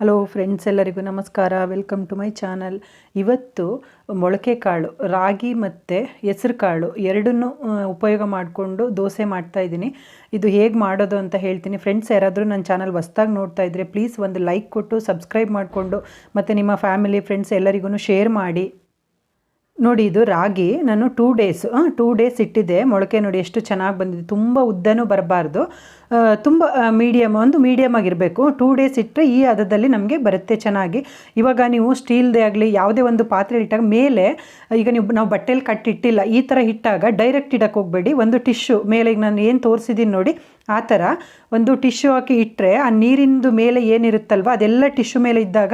Hello friends ಎಲ್ಲರಿಗೂ ನಮಸ್ಕಾರ. Welcome to my channel ಇವತ್ತು ಮೊಳಕೆ ಕಾಳು, ರಾಗಿ ಮತ್ತು ಹೆಸರು ಕಾಳು ಎರಡನ್ನೂ ಉಪಯೋಗ ಮಾಡಿಕೊಂಡು ದೋಸೆ ಮಾಡ್ತಾ ಇದ್ದೀನಿ. ಇದು ಹೇಗೆ ಮಾಡೋದು ಅಂತ ಹೇಳ್ತೀನಿ. ಫ್ರೆಂಡ್ಸ್ ಯಾರಾದರೂ ನನ್ನ ಚಾನಲ್ ಹೊಸ್ದಾಗಿ ನೋಡ್ತಾ ಇದ್ದರೆ ಪ್ಲೀಸ್ ಒಂದು ಲೈಕ್ ಕೊಟ್ಟು ಸಬ್ಸ್ಕ್ರೈಬ್ ಮಾಡಿಕೊಂಡು ಮತ್ತು ನಿಮ್ಮ ಫ್ಯಾಮಿಲಿ ಫ್ರೆಂಡ್ಸ್ ಎಲ್ಲರಿಗೂ ಶೇರ್ ಮಾಡಿ. ನೋಡಿ, ಇದು ರಾಗಿ, ನಾನು ಟೂ ಡೇಸ್ ಟೂ ಡೇಸ್ ಇಟ್ಟಿದ್ದೆ. ಮೊಳಕೆ ನೋಡಿ ಎಷ್ಟು ಚೆನ್ನಾಗಿ ಬಂದಿದೆ. ತುಂಬ ಉದ್ದನೂ ಬರಬಾರ್ದು. ತುಂಬ ಮೀಡಿಯಮ್ ಒಂದು ಮೀಡಿಯಮ್ ಆಗಿರಬೇಕು. ಟೂ ಡೇಸ್ ಇಟ್ಟರೆ ಈ ಹದದಲ್ಲಿ ನಮಗೆ ಬರುತ್ತೆ ಚೆನ್ನಾಗಿ. ಇವಾಗ ನೀವು ಸ್ಟೀಲ್ದೇ ಆಗಲಿ, ಯಾವುದೇ ಒಂದು ಪಾತ್ರೆ ಇಟ್ಟಾಗ ಮೇಲೆ, ಈಗ ನೀವು, ನಾವು ಬಟ್ಟೆಲಿ ಕಟ್ಟಿಟ್ಟಿಲ್ಲ, ಈ ಥರ ಇಟ್ಟಾಗ ಡೈರೆಕ್ಟ್ ಇಡಕ್ಕೆ ಹೋಗಬೇಡಿ. ಒಂದು ಟಿಶ್ಯೂ ಮೇಲೆ, ಈಗ ನಾನು ಏನು ತೋರಿಸಿದ್ದೀನಿ ನೋಡಿ, ಆ ಥರ ಒಂದು ಟಿಶ್ಯೂ ಹಾಕಿ ಇಟ್ಟರೆ ಆ ನೀರಿಂದು ಮೇಲೆ ಏನಿರುತ್ತಲ್ವ, ಅದೆಲ್ಲ ಟಿಶ್ಯೂ ಮೇಲೆ ಇದ್ದಾಗ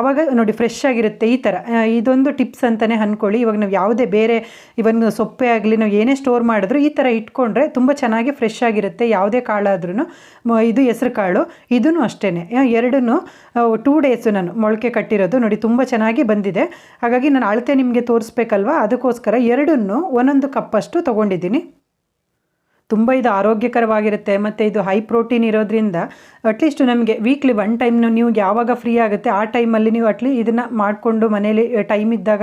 ಆವಾಗ ನೋಡಿ ಫ್ರೆಶ್ ಆಗಿರುತ್ತೆ ಈ ಥರ ಇದೊಂದು ಟಿಪ್ಸ್ ಅಂತಲೇ ಅಂದ್ಕೊಳ್ಳಿ ಇವಾಗ ನಾವು ಯಾವುದೇ ಬೇರೆ ಇವನ್ ಸೊಪ್ಪೆ ಆಗಲಿ, ನಾವು ಏನೇ ಸ್ಟೋರ್ ಮಾಡಿದ್ರು ಈ ಥರ ಇಟ್ಕೊಂಡ್ರೆ ತುಂಬ ಚೆನ್ನಾಗಿ ಫ್ರೆಶ್ ಆಗಿರುತ್ತೆ. ಯಾವುದೇ ಕಾಳಾದ್ರೂ ಇದು ಹೆಸರು ಕಾಳು ಇದೂ ಅಷ್ಟೇ ಎರಡೂ ಟೂ ಡೇಸು ನಾನು ಮೊಳಕೆ ಕಟ್ಟಿರೋದು. ನೋಡಿ, ತುಂಬ ಚೆನ್ನಾಗಿ ಬಂದಿದೆ. ಹಾಗಾಗಿ ನಾನು ಅಳತೆ ನಿಮಗೆ ತೋರಿಸ್ಬೇಕಲ್ವ? ಅದಕ್ಕೋಸ್ಕರ ಎರಡನ್ನೂ ಒಂದೊಂದು ಕಪ್ಪಷ್ಟು ತೊಗೊಂಡಿದ್ದೀನಿ. ತುಂಬ ಇದು ಆರೋಗ್ಯಕರವಾಗಿರುತ್ತೆ. ಮತ್ತು ಇದು ಹೈ ಪ್ರೋಟೀನ್ ಇರೋದ್ರಿಂದ ಅಟ್ಲೀಸ್ಟ್ ನಮಗೆ ವೀಕ್ಲಿ ಒನ್ ಟೈಮ್ ನೀವು ಯಾವಾಗ ಫ್ರೀ ಆಗುತ್ತೆ, ಆ ಟೈಮಲ್ಲಿ ನೀವು ಅಟ್ಲಿ ಇದನ್ನು ಮಾಡಿಕೊಂಡು ಮನೇಲಿ ಟೈಮ್ ಇದ್ದಾಗ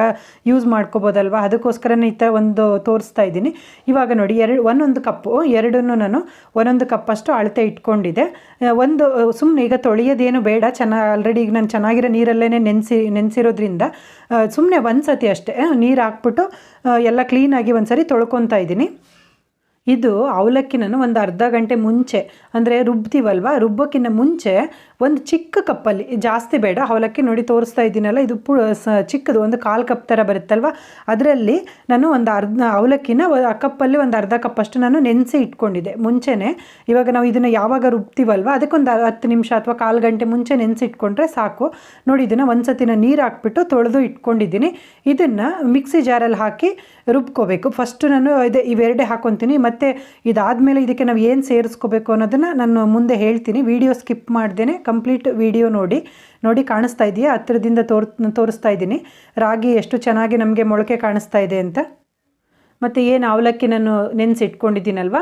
ಯೂಸ್ ಮಾಡ್ಕೋಬೋದಲ್ವ? ಅದಕ್ಕೋಸ್ಕರನೇ ಈ ಥರ ಒಂದು ತೋರಿಸ್ತಾ ಇದ್ದೀನಿ. ಇವಾಗ ನೋಡಿ, ಎರಡು, ಒಂದೊಂದು ಕಪ್ಪು, ಎರಡನ್ನು ನಾನು ಒಂದೊಂದು ಕಪ್ಪಷ್ಟು ಅಳತೆ ಇಟ್ಕೊಂಡಿದ್ದೆ. ಒಂದು ಸುಮ್ಮನೆ ಈಗ ತೊಳೆಯೋದೇನು ಬೇಡ. ಚೆನ್ನಾಗಿ ಆಲ್ರೆಡಿ ಈಗ ನಾನು ಚೆನ್ನಾಗಿರೋ ನೀರಲ್ಲೇ ನೆನೆಸಿ, ನೆನೆಸಿರೋದ್ರಿಂದ ಸುಮ್ಮನೆ ಒಂದು ಸತಿ ಅಷ್ಟೇ ನೀರು ಹಾಕ್ಬಿಟ್ಟು ಎಲ್ಲ ಕ್ಲೀನಾಗಿ ಒಂದು ಸರಿ ತೊಳ್ಕೊತಾ ಇದ್ದೀನಿ. ಇದು ಅವಲಕ್ಕಿನನ್ನು ಒಂದು ಅರ್ಧ ಗಂಟೆ ಮುಂಚೆ, ಅಂದರೆ ರುಬ್ತೀವಲ್ವ? ರುಬ್ಬೋಕ್ಕಿಂತ ಮುಂಚೆ ಒಂದು ಚಿಕ್ಕ ಕಪ್ಪಲ್ಲಿ, ಜಾಸ್ತಿ ಬೇಡ, ಅವಲಕ್ಕಿ ನೋಡಿ ತೋರಿಸ್ತಾ ಇದ್ದೀನಲ್ಲ, ಇದು ಪು ಚಿಕ್ಕದು, ಒಂದು ಕಾಲು ಕಪ್ ಥರ ಬರುತ್ತಲ್ವ? ಅದರಲ್ಲಿ ನಾನು ಒಂದು ಅರ್ಧ ಅವಲಕ್ಕಿನ ಆ ಕಪ್ಪಲ್ಲಿ ಒಂದು ಅರ್ಧ ಕಪ್ಪಷ್ಟು ನಾನು ನೆನೆಸಿ ಇಟ್ಕೊಂಡಿದ್ದೆ. ಮುಂಚೆನೇ ಇವಾಗ ನಾವು ಇದನ್ನು ಯಾವಾಗ ರುಬ್ತೀವಲ್ವ, ಅದಕ್ಕೊಂದು ಹತ್ತು ನಿಮಿಷ ಅಥವಾ ಕಾಲು ಗಂಟೆ ಮುಂಚೆ ನೆನೆಸಿ ಇಟ್ಕೊಂಡ್ರೆ ಸಾಕು. ನೋಡಿ ಇದನ್ನು ಒಂದು ಸತಿನ ನೀರು ಹಾಕ್ಬಿಟ್ಟು ತೊಳೆದು ಇಟ್ಕೊಂಡಿದ್ದೀನಿ. ಇದನ್ನು ಮಿಕ್ಸಿ ಜಾರಲ್ಲಿ ಹಾಕಿ ರುಬ್ಕೋಬೇಕು. ಫಸ್ಟು ನಾನು ಇದೆ ಇವೆರಡೇ ಹಾಕೊತೀನಿ, ಮತ್ತು ಇದಾದಮೇಲೆ ಇದಕ್ಕೆ ನಾವು ಏನು ಸೇರಿಸ್ಕೋಬೇಕು ಅನ್ನೋದನ್ನು ನಾನು ಮುಂದೆ ಹೇಳ್ತೀನಿ. ವಿಡಿಯೋ ಸ್ಕಿಪ್ ಮಾಡ್ದೇ ಕಂಪ್ಲೀಟ್ ವಿಡಿಯೋ ನೋಡಿ. ನೋಡಿ ಕಾಣಿಸ್ತಾ ಇದೆಯಾ? ಹತ್ತಿರದಿಂದ ತೋರ್, ತೋರಿಸ್ತಾ ಇದ್ದೀನಿ ರಾಗಿ ಎಷ್ಟು ಚೆನ್ನಾಗಿ ನಮಗೆ ಮೊಳಕೆ ಕಾಣಿಸ್ತಾ ಇದೆ ಅಂತ. ಮತ್ತು ಏನು ಅವಲಕ್ಕಿ ನಾನು ನೆನೆಸಿಟ್ಕೊಂಡಿದ್ದೀನಲ್ವ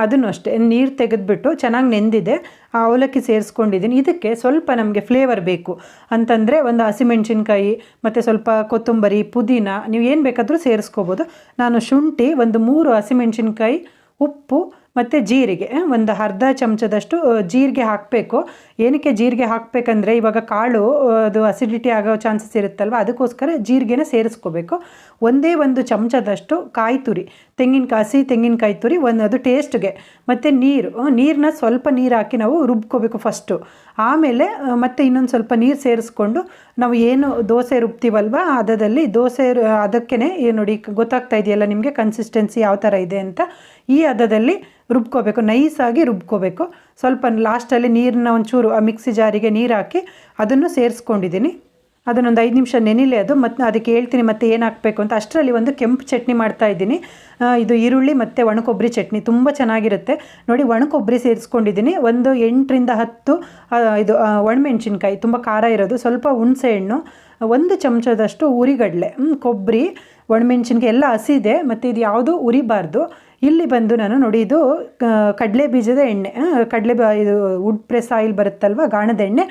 ಅದನ್ನು ಅಷ್ಟೇ. ನೀರು ತೆಗೆದುಬಿಟ್ಟು ಚೆನ್ನಾಗಿ ನೆಂದಿದೆ. ಆ ಅವಲಕ್ಕಿ ಸೇರಿಸ್ಕೊಂಡಿದ್ದೀನಿ. ಇದಕ್ಕೆ ಸ್ವಲ್ಪ ನಮಗೆ ಫ್ಲೇವರ್ ಬೇಕು. ಅಂತಂದರೆ ಒಂದು ಹಸಿಮೆಣ್ಸಿನ್ಕಾಯಿ, ಮತ್ತು ಸ್ವಲ್ಪ ಕೊತ್ತಂಬರಿ, ಪುದೀನ, ನೀವು ಏನು ಬೇಕಾದರೂ ಸೇರಿಸ್ಕೋಬೋದು. ನಾನು ಶುಂಠಿ ಒಂದು ಮೂರು ಹಸಿಮೆಣ್ಸಿನ್ಕಾಯಿ, ಉಪ್ಪು ಮತ್ತು ಜೀರಿಗೆ ಒಂದು ಅರ್ಧ ಚಮಚದಷ್ಟು ಜೀರಿಗೆ ಹಾಕಬೇಕು. ಏನಕ್ಕೆ ಜೀರಿಗೆ ಹಾಕಬೇಕಂದ್ರೆ ಇವಾಗ ಕಾಳು ಅದು ಅಸಿಡಿಟಿ ಆಗೋ ಚಾನ್ಸಸ್ ಇರುತ್ತಲ್ವ, ಅದಕ್ಕೋಸ್ಕರ ಜೀರಿಗೆನ ಸೇರಿಸ್ಕೋಬೇಕು. ಒಂದೇ ಒಂದು ಚಮಚದಷ್ಟು ಕಾಯಿ ತುರಿ ತೆಂಗಿನಕಾಯಿ ಹಸಿ ತೆಂಗಿನಕಾಯಿ ತುರಿ ಒಂದು ಅದು ಟೇಸ್ಟ್ಗೆ ಮತ್ತು ನೀರು ನೀರನ್ನ ಸ್ವಲ್ಪ ನೀರು ಹಾಕಿ ನಾವು ರುಬ್ಕೋಬೇಕು ಫಸ್ಟು ಆಮೇಲೆ ಮತ್ತೆ ಇನ್ನೊಂದು ಸ್ವಲ್ಪ ನೀರು ಸೇರಿಸ್ಕೊಂಡು ನಾವು ಏನು ದೋಸೆ ರುಬ್ತೀವಲ್ವ, ಅದರಲ್ಲಿ ದೋಸೆ ಅದಕ್ಕೇ ನೋಡಿ ಗೊತ್ತಾಗ್ತಾ ಇದೆಯಲ್ಲ ನಿಮಗೆ ಕನ್ಸಿಸ್ಟೆನ್ಸಿ ಯಾವ ಥರ ಇದೆ ಅಂತ. ಈ ಹದದಲ್ಲಿ ರುಬ್ಕೋಬೇಕು, ನೈಸಾಗಿ ರುಬ್ಕೋಬೇಕು. ಸ್ವಲ್ಪ ಲಾಸ್ಟಲ್ಲಿ ನೀರನ್ನ ಒಂಚೂರು, ಆ, ಮಿಕ್ಸಿ ಜಾರಿಗೆ ನೀರು ಹಾಕಿ ಅದನ್ನು ಸೇರಿಸ್ಕೊಂಡಿದ್ದೀನಿ. ಅದನ್ನೊಂದು ಐದು ನಿಮಿಷ ನೆನಿಲೆ ಅದು ಮತ್ತು ಅದಕ್ಕೆ ಹೇಳ್ತೀನಿ ಮತ್ತೆ ಏನು ಹಾಕಬೇಕು ಅಂತ. ಅಷ್ಟರಲ್ಲಿ ಒಂದು ಕೆಂಪು ಚಟ್ನಿ ಮಾಡ್ತಾ ಇದ್ದೀನಿ. ಇದು ಈರುಳ್ಳಿ ಮತ್ತು ಒಣಕೊಬ್ಬರಿ ಚಟ್ನಿ, ತುಂಬ ಚೆನ್ನಾಗಿರುತ್ತೆ. ನೋಡಿ, ಒಣಕೊಬ್ಬರಿ ಸೇರಿಸ್ಕೊಂಡಿದ್ದೀನಿ. ಒಂದು ಎಂಟರಿಂದ ಹತ್ತು ಇದು ಒಣಮೆಣ್ಸಿನ್ಕಾಯಿ, ತುಂಬ ಖಾರ ಇರೋದು. ಸ್ವಲ್ಪ ಹುಣಸೆ ಹಣ್ಣು, ಒಂದು ಚಮಚದಷ್ಟು ಉರಿಗಡಲೆ ಕೊಬ್ಬರಿ, ಒಣಮೆಣ್ಸಿನ್ಕಾಯಿ ಎಲ್ಲ ಹಸಿದೆ, ಮತ್ತು ಇದು ಯಾವುದು ಉರಿಬಾರ್ದು. ಇಲ್ಲಿ ಬಂದು ನಾನು ನೋಡಿ, ಇದು ಕಡಲೆ ಬೀಜದ ಎಣ್ಣೆ ಕಡಲೆ ಇದು ವುಡ್ ಪ್ರೆಸ್ ಆಯಿಲ್ ಬರುತ್ತಲ್ವ, ಗಾಣದ ಎಣ್ಣೆ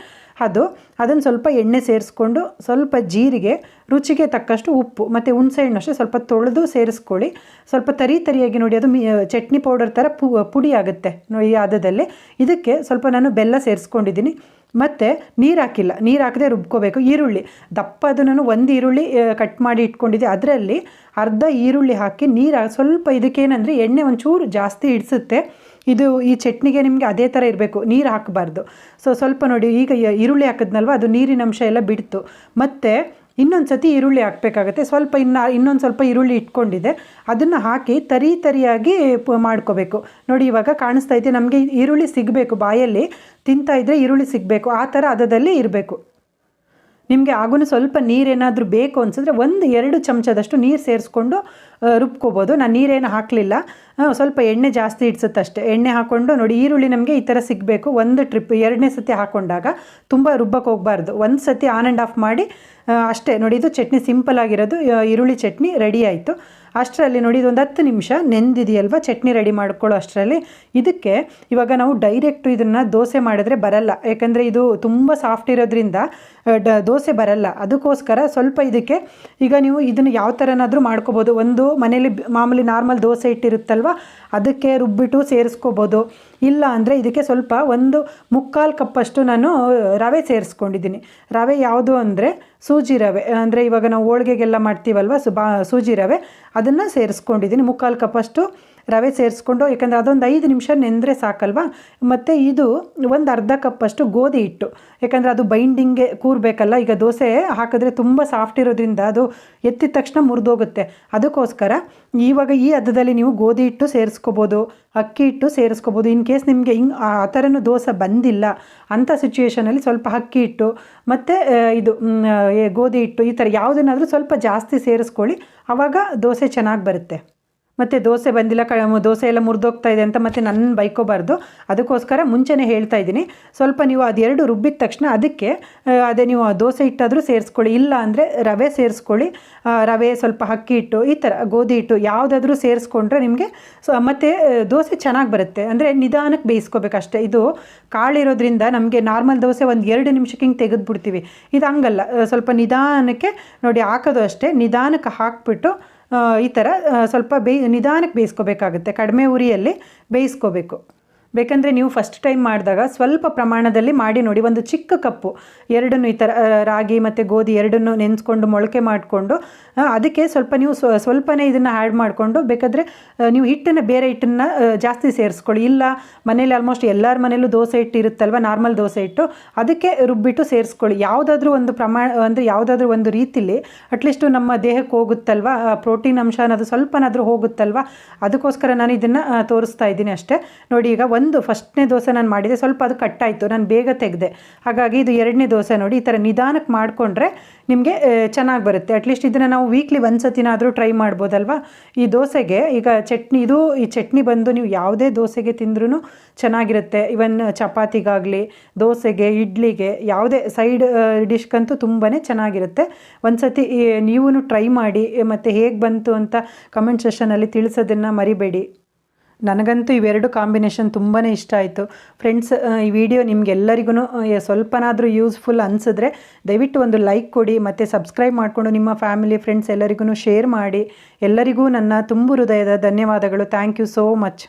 ಅದು, ಅದನ್ನು ಸ್ವಲ್ಪ ಎಣ್ಣೆ ಸೇರಿಸ್ಕೊಂಡು ಸ್ವಲ್ಪ ಜೀರಿಗೆ, ರುಚಿಗೆ ತಕ್ಕಷ್ಟು ಉಪ್ಪು, ಮತ್ತು ಹುಣಸೆ ಹಣ್ಣು ಅಷ್ಟೇ ಸ್ವಲ್ಪ ತೊಳೆದು ಸೇರಿಸ್ಕೊಳ್ಳಿ. ಸ್ವಲ್ಪ ತರಿ ತರಿಯಾಗಿ ನೋಡಿ, ಅದು ಚಟ್ನಿ ಪೌಡರ್ ಥರ ಪುಡಿ ಆಗುತ್ತೆ ಈ ಹದದಲ್ಲಿ ಇದಕ್ಕೆ ಸ್ವಲ್ಪ ನಾನು ಬೆಲ್ಲ ಸೇರಿಸ್ಕೊಂಡಿದ್ದೀನಿ. ಮತ್ತು ನೀರು ಹಾಕಿಲ್ಲ. ನೀರು ಹಾಕದೆ ರುಬ್ಕೋಬೇಕು. ಈರುಳ್ಳಿ. ದಪ್ಪ ಅದನ್ನು ಒಂದು ಈರುಳ್ಳಿ ಕಟ್ ಮಾಡಿ ಇಟ್ಕೊಂಡಿದ್ದೆ. ಅದರಲ್ಲಿ ಅರ್ಧ ಈರುಳ್ಳಿ ಹಾಕಿ ನೀರು ಸ್ವಲ್ಪ ಇದಕ್ಕೇನಂದರೆ ಎಣ್ಣೆ ಒಂಚೂರು ಜಾಸ್ತಿ ಇಡಿಸುತ್ತೆ. ಇದು ಈ ಚಟ್ನಿಗೆ ನಿಮಗೆ ಅದೇ ಥರ ಇರಬೇಕು. ನೀರು ಹಾಕಬಾರ್ದು. ಸೊ ಸ್ವಲ್ಪ ನೋಡಿ, ಈಗ ಈರುಳ್ಳಿ ಹಾಕಿದ್ನಲ್ವ? ಅದು ನೀರಿನ ಅಂಶ ಎಲ್ಲ ಬಿಡ್ತು. ಮತ್ತು ಇನ್ನೊಂದು ಸತಿ ಈರುಳ್ಳಿ ಹಾಕಬೇಕಾಗತ್ತೆ. ಸ್ವಲ್ಪ ಇನ್ನು, ಇನ್ನೊಂದು ಸ್ವಲ್ಪ ಈರುಳ್ಳಿ ಇಟ್ಕೊಂಡಿದೆ. ಅದನ್ನು ಹಾಕಿ ತರಿ ತರಿಯಾಗಿ ಮಾಡ್ಕೋಬೇಕು. ನೋಡಿ, ಇವಾಗ ಕಾಣಿಸ್ತಾ ಇದೆ. ನಮಗೆ ಈರುಳ್ಳಿ ಸಿಗಬೇಕು ಬಾಯಲ್ಲಿ. ತಿಂತಾ ಇದ್ದರೆ ಈರುಳ್ಳಿ ಸಿಗಬೇಕು. ಆ ಥರ ಅದದಲ್ಲಿ ಇರಬೇಕು. ನಿಮಗೆ ಆಗೂ ಸ್ವಲ್ಪ ನೀರೇನಾದರೂ ಬೇಕು ಅನ್ಸಿದ್ರೆ ಒಂದು ಎರಡು ಚಮಚದಷ್ಟು ನೀರು ಸೇರಿಸ್ಕೊಂಡು ರುಬ್ಕೋಬೋದು. ನಾನು ನೀರೇನು ಹಾಕಲಿಲ್ಲ. ಸ್ವಲ್ಪ ಎಣ್ಣೆ ಜಾಸ್ತಿ ಇಡ್ಸುತ್ತಷ್ಟೇ. ಎಣ್ಣೆ ಹಾಕ್ಕೊಂಡು ನೋಡಿ, ಈರುಳ್ಳಿ ನಮಗೆ ಈ ಥರ ಸಿಗಬೇಕು. ಒಂದು ಟ್ರಿಪ್ ಎರಡನೇ ಸತಿ ಹಾಕ್ಕೊಂಡಾಗ ತುಂಬ ರುಬ್ಬಕ್ಕೆ ಹೋಗಬಾರ್ದು. ಒಂದು ಸತಿ ಆನ್ ಆ್ಯಂಡ್ ಆಫ್ ಮಾಡಿ ಅಷ್ಟೇ. ನೋಡಿ, ಇದು ಚಟ್ನಿ ಸಿಂಪಲ್ ಆಗಿರೋದು. ಈರುಳ್ಳಿ ಚಟ್ನಿ ರೆಡಿ ಆಯಿತು. ಅಷ್ಟರಲ್ಲಿ ನೋಡಿ ಇದೊಂದು ಹತ್ತು ನಿಮಿಷ ನೆಂದಿದೆಯಲ್ವ? ಚಟ್ನಿ ರೆಡಿ ಮಾಡ್ಕೊಳ್ಳೋ ಅಷ್ಟರಲ್ಲಿ. ಇದಕ್ಕೆ ಇವಾಗ ನಾವು ಡೈರೆಕ್ಟು ಇದನ್ನು ದೋಸೆ ಮಾಡಿದ್ರೆ ಬರಲ್ಲ. ಯಾಕಂದರೆ ಇದು ತುಂಬ ಸಾಫ್ಟ್ ಇರೋದ್ರಿಂದ ದೋಸೆ ಬರಲ್ಲ. ಅದಕ್ಕೋಸ್ಕರ ಸ್ವಲ್ಪ ಇದಕ್ಕೆ ಈಗ ನೀವು ಇದನ್ನು ಯಾವ ಥರನಾದರೂ ಮಾಡ್ಕೋಬೋದು. ಒಂದು ಮನೇಲಿ ಮಾಮೂಲಿ ನಾರ್ಮಲ್ ದೋಸೆ ಇಟ್ಟಿರುತ್ತಲ್ವ? ಅದಕ್ಕೆ ರುಬ್ಬಿಟ್ಟು ಸೇರಿಸ್ಕೋಬೋದು. ಇಲ್ಲ ಅಂದರೆ ಇದಕ್ಕೆ ಸ್ವಲ್ಪ ಒಂದು ಮುಕ್ಕಾಲು ಕಪ್ಪಷ್ಟು ನಾನು ರವೆ ಸೇರಿಸ್ಕೊಂಡಿದ್ದೀನಿ. ರವೆ ಯಾವುದು ಅಂದರೆ ಸೂಜಿ ರವೆ, ಅಂದರೆ ಇವಾಗ ನಾವು ಹೋಳ್ಗೆಗೆಲ್ಲ ಮಾಡ್ತೀವಲ್ವ, ಸು ಬಾ ಸೂಜಿ ರವೆ, ಅದನ್ನು ಸೇರಿಸ್ಕೊಂಡಿದ್ದೀನಿ. ಮುಕ್ಕಾಲು ಕಪ್ಪಷ್ಟು ರವೆ ಸೇರಿಸ್ಕೊಂಡು, ಯಾಕಂದರೆ ಅದೊಂದು ಐದು ನಿಮಿಷ ನೆಂದರೆ ಸಾಕಲ್ವಾ? ಮತ್ತು ಇದು ಒಂದು ಅರ್ಧ ಕಪ್ಪಷ್ಟು ಗೋಧಿ ಹಿಟ್ಟು. ಯಾಕಂದರೆ ಅದು ಬೈಂಡಿಂಗ್ಗೆ ಕೂರಬೇಕಲ್ಲ, ಈಗ ದೋಸೆ ಹಾಕಿದ್ರೆ ತುಂಬ ಸಾಫ್ಟ್ ಇರೋದ್ರಿಂದ ಅದು ಎತ್ತಿದ ತಕ್ಷಣ ಮುರಿದೋಗುತ್ತೆ. ಅದಕ್ಕೋಸ್ಕರ ಇವಾಗ ಈ ಹದ್ದದಲ್ಲಿ ನೀವು ಗೋಧಿ ಹಿಟ್ಟು ಸೇರಿಸ್ಕೋಬೋದು, ಅಕ್ಕಿ ಹಿಟ್ಟು ಸೇರಿಸ್ಕೋಬೋದು. ಇನ್ ಕೇಸ್ ನಿಮಗೆ ಹಿಂಗೆ ಆ ಥರನೂ ದೋಸೆ ಬಂದಿಲ್ಲ ಅಂಥ ಸಿಚುವೇಷನಲ್ಲಿ ಸ್ವಲ್ಪ ಅಕ್ಕಿ ಹಿಟ್ಟು, ಮತ್ತು ಇದು ಗೋಧಿ ಹಿಟ್ಟು ಈ ಥರ ಯಾವುದನ್ನಾದರೂ ಸ್ವಲ್ಪ ಜಾಸ್ತಿ ಸೇರಿಸ್ಕೊಳ್ಳಿ. ಆವಾಗ ದೋಸೆ ಚೆನ್ನಾಗಿ ಬರುತ್ತೆ. ಮತ್ತು ದೋಸೆ ಬಂದಿಲ್ಲ, ಕ ದೋಸೆ ಎಲ್ಲ ಮುರಿದೋಗ್ತಾ ಇದೆ ಅಂತ ಮತ್ತೆ ನನ್ನ ಬೈಕೋಬಾರ್ದು. ಅದಕ್ಕೋಸ್ಕರ ಮುಂಚೆನೇ ಹೇಳ್ತಾ ಇದ್ದೀನಿ ಸ್ವಲ್ಪ ನೀವು ಅದೆರಡು ರುಬ್ಬಿದ ತಕ್ಷಣ ಅದಕ್ಕೆ ಅದೇ ನೀವು ದೋಸೆ ಹಿಟ್ಟಾದರೂ ಸೇರಿಸ್ಕೊಳ್ಳಿ, ಇಲ್ಲ ಅಂದರೆ ರವೆ ಸೇರಿಸ್ಕೊಳ್ಳಿ. ರವೆ ಸ್ವಲ್ಪ ಅಕ್ಕಿ ಹಿಟ್ಟು, ಈ ಥರ ಗೋಧಿ ಹಿಟ್ಟು ಯಾವುದಾದ್ರೂ ಸೇರಿಸ್ಕೊಂಡ್ರೆ ನಿಮಗೆ ಸೊ ಮತ್ತು ದೋಸೆ ಚೆನ್ನಾಗಿ ಬರುತ್ತೆ. ಅಂದರೆ ನಿಧಾನಕ್ಕೆ ಬೇಯಿಸ್ಕೋಬೇಕಷ್ಟೇ ಇದು ಕಾಳಿರೋದ್ರಿಂದ ನಮಗೆ ನಾರ್ಮಲ್ ದೋಸೆ ಒಂದು ಎರಡು ನಿಮಿಷಕ್ಕೆ ಹಿಂಗೆ ತೆಗೆದುಬಿಡ್ತೀವಿ. ಇದು ಹಂಗಲ್ಲ. ಸ್ವಲ್ಪ ನಿಧಾನಕ್ಕೆ ನೋಡಿ ಹಾಕೋದು ಅಷ್ಟೇ. ನಿಧಾನಕ್ಕೆ ಹಾಕ್ಬಿಟ್ಟು ಈ ಥರ ಸ್ವಲ್ಪ ಬೇಯ್ ನಿಧಾನಕ್ಕೆ ಬೇಯಿಸ್ಕೋಬೇಕಾಗುತ್ತೆ. ಕಡಿಮೆ ಉರಿಯಲ್ಲಿ ಬೇಯಿಸ್ಕೋಬೇಕು. ಬೇಕಂದರೆ ನೀವು ಫಸ್ಟ್ ಟೈಮ್ ಮಾಡಿದಾಗ ಸ್ವಲ್ಪ ಪ್ರಮಾಣದಲ್ಲಿ ಮಾಡಿ ನೋಡಿ. ಒಂದು ಚಿಕ್ಕ ಕಪ್ಪು, ಎರಡನ್ನು ಈ ಥರ ರಾಗಿ ಮತ್ತು ಗೋಧಿ ಎರಡನ್ನು ನೆನೆಸ್ಕೊಂಡು ಮೊಳಕೆ ಮಾಡಿಕೊಂಡು ಅದಕ್ಕೆ ಸ್ವಲ್ಪ ನೀವು ಸ್ವ, ಸ್ವಲ್ಪನೇ ಇದನ್ನು ಆ್ಯಡ್ ಮಾಡಿಕೊಂಡು, ಬೇಕಾದರೆ ನೀವು ಹಿಟ್ಟನ್ನು ಬೇರೆ ಹಿಟ್ಟನ್ನು ಜಾಸ್ತಿ ಸೇರಿಸ್ಕೊಳ್ಳಿ. ಇಲ್ಲ ಮನೇಲಿ ಆಲ್ಮೋಸ್ಟ್ ಎಲ್ಲರ ಮನೇಲೂ ದೋಸೆ ಹಿಟ್ಟು ಇರುತ್ತಲ್ವ ನಾರ್ಮಲ್ ದೋಸೆ ಹಿಟ್ಟು, ಅದಕ್ಕೆ ರುಬ್ಬಿಟ್ಟು ಸೇರಿಸ್ಕೊಳ್ಳಿ. ಯಾವುದಾದ್ರೂ ಒಂದು ಪ್ರಮಾಣ, ಅಂದರೆ ಯಾವುದಾದ್ರೂ ಒಂದು ರೀತಿಲಿ ಅಟ್ಲೀಸ್ಟು ನಮ್ಮ ದೇಹಕ್ಕೆ ಹೋಗುತ್ತಲ್ವ ಪ್ರೋಟೀನ್ ಅಂಶ ಅನ್ನೋದು ಸ್ವಲ್ಪನಾದರೂ ಹೋಗುತ್ತಲ್ವ, ಅದಕ್ಕೋಸ್ಕರ ನಾನು ಇದನ್ನು ತೋರಿಸ್ತಾ ಇದ್ದೀನಿ ಅಷ್ಟೇ. ನೋಡಿ, ಈಗ ಒಂದು ಫಸ್ಟ್ನೇ ದೋಸೆ ನಾನು ಮಾಡಿದೆ, ಸ್ವಲ್ಪ ಅದು ಕಟ್ಟಾಯಿತು, ನಾನು ಬೇಗ ತೆಗೆದೆ. ಹಾಗಾಗಿ ಇದು ಎರಡನೇ ದೋಸೆ ನೋಡಿ, ಈ ಥರ ನಿಧಾನಕ್ಕೆ ಮಾಡಿಕೊಂಡ್ರೆ ನಿಮಗೆ ಚೆನ್ನಾಗಿ ಬರುತ್ತೆ. ಅಟ್ಲೀಸ್ಟ್ ಇದನ್ನು ನಾವು ವೀಕ್ಲಿ ಒಂದು ಸತಿನಾದರೂ ಟ್ರೈ ಮಾಡ್ಬೋದಲ್ವಾ? ಈ ದೋಸೆಗೆ ಈಗ ಚಟ್ನಿ, ಇದು ಈ ಚಟ್ನಿ ಬಂದು ನೀವು ಯಾವುದೇ ದೋಸೆಗೆ ತಿಂದ್ರೂ ಚೆನ್ನಾಗಿರುತ್ತೆ. ಇವನ್ ಚಪಾತಿಗಾಗಲಿ, ದೋಸೆಗೆ, ಇಡ್ಲಿಗೆ, ಯಾವುದೇ ಸೈಡ್ ಡಿಶ್ಗಂತೂ ತುಂಬಾ ಚೆನ್ನಾಗಿರುತ್ತೆ. ಒಂದು ಸತಿ ನೀವು ಟ್ರೈ ಮಾಡಿ, ಮತ್ತು ಹೇಗೆ ಬಂತು ಅಂತ ಕಮೆಂಟ್ ಸೆಷನಲ್ಲಿ ತಿಳಿಸೋದನ್ನು ಮರಿಬೇಡಿ. ನನಗಂತೂ ಇವೆರಡು ಕಾಂಬಿನೇಷನ್ ತುಂಬಾ ಇಷ್ಟ ಆಯಿತು. ಫ್ರೆಂಡ್ಸ್ ಈ ವಿಡಿಯೋ ನಿಮಗೆಲ್ಲರಿಗೂ ಸ್ವಲ್ಪನಾದರೂ ಯೂಸ್ಫುಲ್ ಅನಿಸಿದ್ರೆ ದಯವಿಟ್ಟು ಒಂದು ಲೈಕ್ ಕೊಡಿ, ಮತ್ತು ಸಬ್ಸ್ಕ್ರೈಬ್ ಮಾಡಿಕೊಂಡು ನಿಮ್ಮ ಫ್ಯಾಮಿಲಿ ಫ್ರೆಂಡ್ಸ್ ಎಲ್ಲರಿಗೂ ಶೇರ್ ಮಾಡಿ. ಎಲ್ಲರಿಗೂ ನನ್ನ ತುಂಬು ಹೃದಯದ ಧನ್ಯವಾದಗಳು. Thank you so much